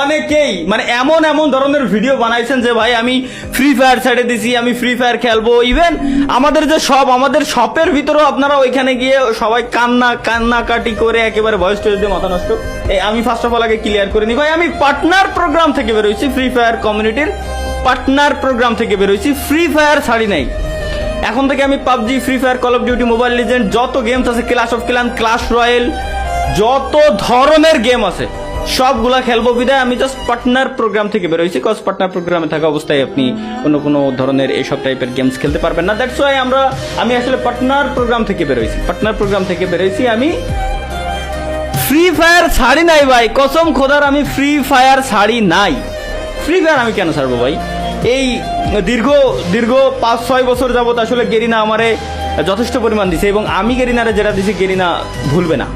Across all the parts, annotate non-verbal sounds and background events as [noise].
অনেকেই মানে এমন এমন ধরনের ভিডিও বানাইছেন যে ভাই, আমি ফ্রি ফায়ার ছেড়ে দিছি, আমি ফ্রি ফায়ার খেলব ইভেন আমাদের যে সব আমাদের শপের ভিতরেও আপনারা ওইখানে গিয়ে সবাই কান্না, কান্নাকাটি করে একেবারে ভয়েস টেস্ট দিয়ে মাথা নষ্ট। এই আমি ফার্স্ট অফ অল আগে ক্লিয়ার করে নি ভাই, আমি পার্টনার প্রোগ্রাম থেকে বেরোইছি ফ্রি ফায়ার কমিউনিটির পার্টনার প্রোগ্রাম থেকে বেরোইছি ফ্রি ফায়ার ছাড়ি নাই। এখন থেকে আমি PUBG Free Fire Call of Duty Mobile Legend যত গেমস আছে Clash of Clan Clash Royale যত ধরনের গেম আছে সবগুলা খেলব বিদায়। আমি জাস্ট পার্টনার প্রোগ্রাম থেকে বেরোইছি কজ পার্টনার প্রোগ্রামে থাকা অবস্থায় আপনি অন্য কোনো ধরনের এইসব টাইপের গেমস খেলতে পারবেন না। দ্যাটস ওয়াই আমরা, আমি আসলে পার্টনার প্রোগ্রাম থেকে বেরোইছি পার্টনার প্রোগ্রাম থেকে বেরোইছি আমি ফ্রি ফায়ার ছাড়ি নাই ভাই। কসম খোদার, আমি ফ্রি ফায়ার ছাড়ি নাই। ফ্রি ফায়ার আমি কেন ছাড়বো ভাই? এই দীর্ঘ দীর্ঘ পাঁচ, ছয় বছর যাবত আসলে গেরিনা আমারে যথেষ্ট পরিমাণ দিছে এবং আমি গেরিনারে যেটা দিছি, গেরিনা ভুলবে না।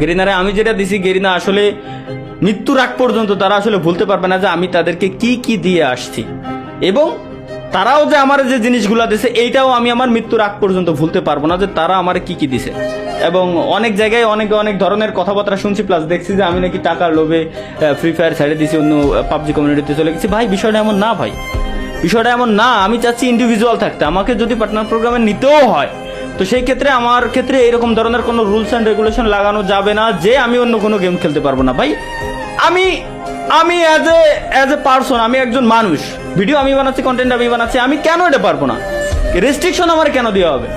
গেরিনারে আমি যেটা দিছি, গেরিনা আসলে মৃত্যুর আগ পর্যন্ত তারা আসলে ভুলতে পারবে না যে আমি তাদেরকে কি কি দিয়ে আসছি। এবং তারাও যে আমার যে জিনিসগুলো দিছে, এইটাও আমি আমার মৃত্যুর আগ পর্যন্ত ভুলতে পারব না যে তারা আমার কি কি দিছে। এবং অনেক জায়গায় অনেক অনেক ধরনের কথাবার্তা শুনছি প্লাস দেখছি যে আমি নাকি টাকার লোভে ফ্রি ফায়ার ছেড়ে দিছি, অন্য পাবজি কমিউনিটিতে চলে গেছি। ভাই, বিষয়টা এমন না, ভাই। বিষয়টা এমন না, আমি চাচ্ছি ইন্ডিভিজুয়াল থাকতে। আমাকে যদি পার্টনার প্রোগ্রামে নিতেও হয় তো সেই ক্ষেত্রে আমার ক্ষেত্রে এরকম ধরনের কোনো রুলস অ্যান্ড রেগুলেশন লাগানো যাবে না যে আমি অন্য কোনো গেম খেলতে পারব না। ভাই, আমি আমি as a as a person আমি একজন মানুষ ভিডিও আমি বানাচ্ছি কন্টেন্ট আমি বানাচ্ছি, আমি কেন এটা পারব না? রেস্ট্রিকশন আমার কেন দেওয়া হবে?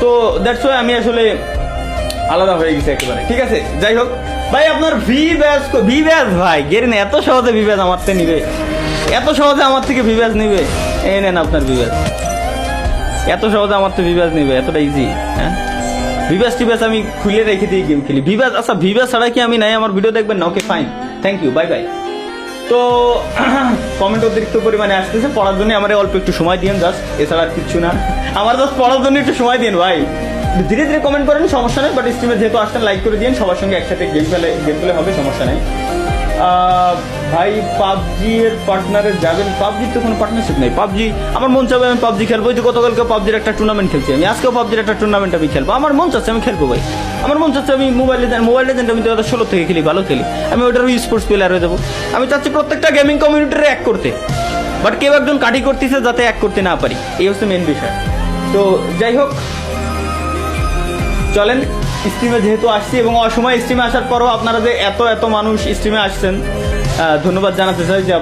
তো দ্যাটস ওয়াই আমি আসলে আলাদা হয়ে গেছে একেবারে। ঠিক আছে? যাই হোক, ভাই, আপনার ভি ব্যাস ভি ব্যাস ভাই গেরিন এত সহজে ভি ব্যাস আমার থেকে নিবে। এত সহজে আমার থেকে ভি ব্যাস নিবে। এই নেন আপনার ভি ব্যাস এত সহজে আমার তো ভিভাস নিবে এতটা ইজি হ্যাঁ? ভিভাস টিভাস আমি খুলে রেখে দিয়ে গেম খেলি। ভিভাস আচ্ছা ভিভাস ছাড়া কি আমি নাই? আমার ভিডিও দেখবেন? না okay fine thank you bye bye তো [clears throat] কমেন্ট অতিরিক্ত পরিমাণে আসতেছে। পড়ার জন্য আমার অল্প একটু সময় দিন জাস্ট এছাড়া আর কিচ্ছু না। আমার জাস্ট পড়ার জন্য একটু সময় দিন ভাই। ধীরে ধীরে কমেন্ট করেন, সমস্যা নেই বাট স্ট্রিমে যেহেতু আসতেন লাইক করে দিন সবার সঙ্গে একসাথে গেম খেলে গেম খেলে হবে, সমস্যা নেই। ভাই, পাবজি এর পার্টনারে যাবেন? পাবজির তো কোনো পার্টনারশিপ নেই। পাবজি, আমার মন চাবে আমি পাবজি খেলব। যে গতকালকে পাবজির একটা টুর্নামেন্ট খেলছি আমি। আজকেও পাবজির একটা টুর্নামেন্ট আমি খেলব। আমার মন চাচ্ছে আমি খেলব ভাই। আমার মন চাচ্ছে আমি মোবাইল লেজেন্ড মোবাইল লেজেন্ড আমি দু হাজার ষোলো থেকে খেলি, ভালো খেলি। আমি ওইটার স্পোর্টস প্লেয়ার হয়ে যাব। আমি চাচ্ছি প্রত্যেকটা গেমিং কমিউনিটির এক করতে। বাট কেউ একজন কাটি করতেছে যাতে এক করতে না পারি। এই হচ্ছে মেন বিষয়। তো যাই হোক, চলেন। স্ট্রিমে যেহেতু আসছি এবং অসময় স্ট্রিমে আসার পরও আপনারা যে এত এত মানুষ স্ট্রিমে আসছেন ধন্যবাদ জানাতে চাই যে